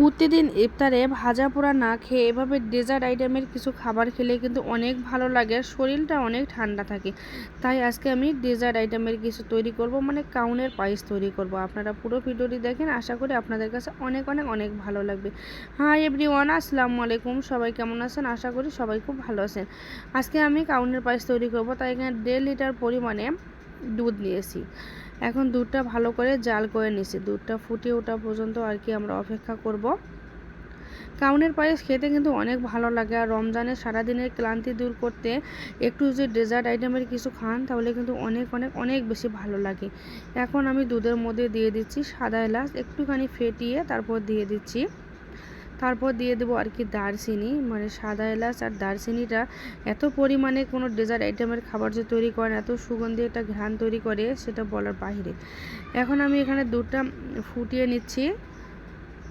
প্রতিদিন ইফতারে ভাজা পোড়া না খেয়ে এভাবে ডেজার্ট আইটেমের কিছু খাবার খেলে কিন্তু অনেক ভালো লাগে, শরীরটা অনেক ঠান্ডা থাকে। তাই আজকে আমি ডেজার্ট আইটেমের কিছু তৈরি করব মানে কাউনের পায়েস তৈরি করব। আপনারা পুরো ভিডিওটি দেখেন, আশা করি আপনাদের কাছে অনেক অনেক অনেক ভালো লাগবে। হ্যাঁ এভরি ওয়ান আসসালামু আলাইকুম, সবাই কেমন আছেন? আশা করি সবাই খুব ভালো আছেন। আজকে আমি কাউনের পায়েস তৈরি করব, তাই এখানে দেড় লিটার পরিমাণে দুধ নিয়েছি। এখন দুধটা ভালো করে জাল করে নিছি দুধটা ফুটিয়ে ওঠা পর্যন্ত আর কি আমরা অপেক্ষা করব। কাউনের পায়েস খেতে কিন্তু অনেক ভালো লাগে আর রমজানের সারাদিনের ক্লান্তি দূর করতে একটু যদি ডেজার্ট আইটেমের কিছু খান তাহলে কিন্তু অনেক অনেক অনেক বেশি ভালো লাগে। এখন আমি দুধের মধ্যে দিয়ে দিচ্ছি সাদা এলাচ, একটুখানি ফেটিয়ে তারপর দিয়ে দিচ্ছি। তারপর দিয়ে দেবো আর কি দারচিনি। মানে সাদা এলাচ আর দারচিনিটা এত পরিমাণে কোনো ডেজার্ট আইটেমের খাবার যে তৈরি করেন এত সুগন্ধি একটা ঘ্রাণ তৈরি করে সেটা বলার বাহিরে। এখন আমি এখানে দুধটা ফুটিয়ে নিচ্ছি।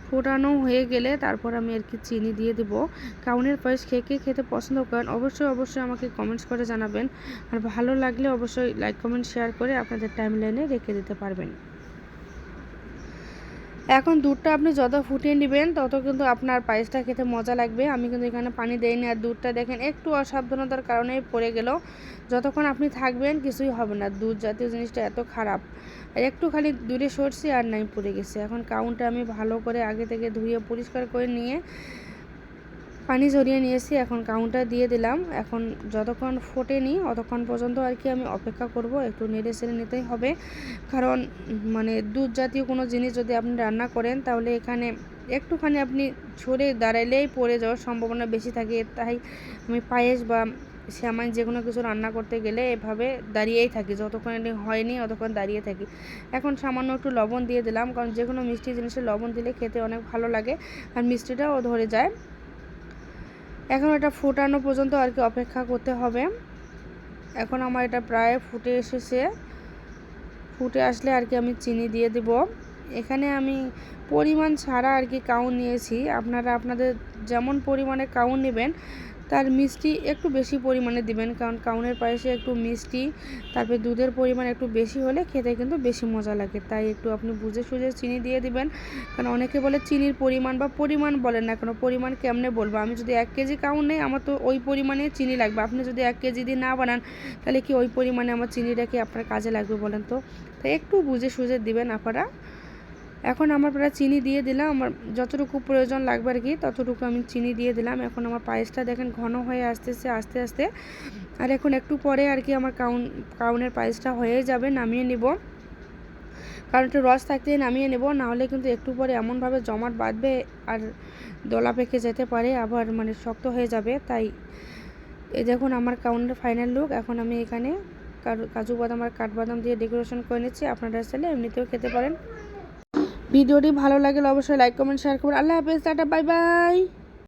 ফোটানো হয়ে গেলে তারপর আমি আর কি চিনি দিয়ে দেবো। কাউনের পায়েস খেয়ে কে খেতে পছন্দ করেন, অবশ্যই অবশ্যই আমাকে কমেন্টস করে জানাবেন। আর ভালো লাগলে অবশ্যই লাইক কমেন্ট শেয়ার করে আপনাদের টাইম লাইনে রেখে দিতে পারবেন। এখন দুধটা আপনি যত ফুটিয়ে নেবেন, তত কিন্তু আপনার পায়েসটা খেতে মজা লাগবে। আমি কিন্তু এখানে পানি দেইনি আর দুধটা দেখেন একটু অসাবধানতার কারণে পড়ে গেল। যতক্ষণ আপনি থাকবেন, কিছুই হবে না। দুধ জাতীয় জিনিসটা এত খারাপ। আর একটু খালি দূরে সরছি আর নাই, পড়ে গেছে। এখন কাউন্টটা আমি ভালো করে আগে থেকে ধুয়ে পরিষ্কার করে নিয়ে পানি ঝরিয়ে নিয়েছি, এখন কাউন্টার দিয়ে দিলাম। এখন যতক্ষণ ফোটেনি, অতক্ষণ পর্যন্ত আর কি আমি অপেক্ষা করব, একটু নেড়ে সেড়ে নিতেই হবে। কারণ মানে দুধ জাতীয় কোনো জিনিস যদি আপনি রান্না করেন, তাহলে এখানে একটুখানি আপনি ছড়ে দাঁড়াইলেই পড়ে যাওয়ার সম্ভাবনা বেশি থাকে। তাই আমি পায়েস বা শ্যামাই যে কোনো কিছু রান্না করতে গেলে এভাবে দাঁড়িয়েই থাকি। যতক্ষণ এটি হয়নি, অতক্ষণ দাঁড়িয়ে থাকি। এখন সামান্য একটু লবণ দিয়ে দিলাম, কারণ যে কোনো মিষ্টি জিনিসে লবণ দিলে খেতে অনেক ভালো লাগে। আর মিষ্টিটাও ধরে যায়। এখন এটা ফোটানো পর্যন্ত আর কি অপেক্ষা করতে হবে। এখন আমার এটা প্রায় ফুটে এসেছে। ফুটে আসলে আর কি আমি চিনি দিয়ে দেব। এখানে আমি পরিমাণ ছাড়া আর কি কাউন নিয়েছি। আপনারা, আপনাদের যেমন পরিমাণে কাউন নেবেন তার মিষ্টি একটু বেশি পরিমাণে দিবেন, কারণ কাউনের পায়েসে একটু মিষ্টি, তারপরে দুধের পরিমাণ একটু বেশি হলে খেতে কিন্তু বেশি মজা লাগে। তাই একটু আপনি বুঝে সুঝে চিনি দিয়ে দিবেন, কারণ অনেকে বলে চিনির পরিমাণ বা পরিমাণ বলেন না কেন, পরিমাণ কেমনে বলব? আমি যদি এক কেজি কাউন নেই, আমার তো ওই পরিমাণে চিনি লাগবে। আপনি যদি এক কেজি দিয়ে না বানান, তাহলে কি ওই পরিমাণে আমার চিনিটা কি আপনার কাজে লাগবে বলেন তো? তাই একটু বুঝে সুঝে দিবেন আপনারা। এখন আমার প্রায় চিনি দিয়ে দিলাম, আমার যতটুকু প্রয়োজন লাগবে আর কি, ততটুকু আমি চিনি দিয়ে দিলাম। এখন আমার পায়েসটা দেখেন ঘন হয়ে আসতেছে, আস্তে আস্তে। আর এখন একটু পরে আর কি আমার কাউন, কাউনের পায়েসটা হয়ে যাবে, নামিয়ে নিব। কারণ একটু রস থাকতে নামিয়ে নেব নাহলে কিন্তু একটু পরে এমনভাবে জমাট বাঁধবে আর দলা পেকে যেতে পারে, আবার মানে শক্ত হয়ে যাবে। তাই এই দেখুন আমার কাউন্টের ফাইনাল লুক এখন আমি এখানে কাজু বাদাম আর কাঠবাদাম দিয়ে ডেকোরেশন করে নিচ্ছি। আপনারা চাইলে এমনিতেও খেতে পারেন। ভিডিওটি ভালো লাগলে অবশ্যই লাইক কমেন্ট শেয়ার করুন আল্লাহ হাফেজ টাটা বাই বাই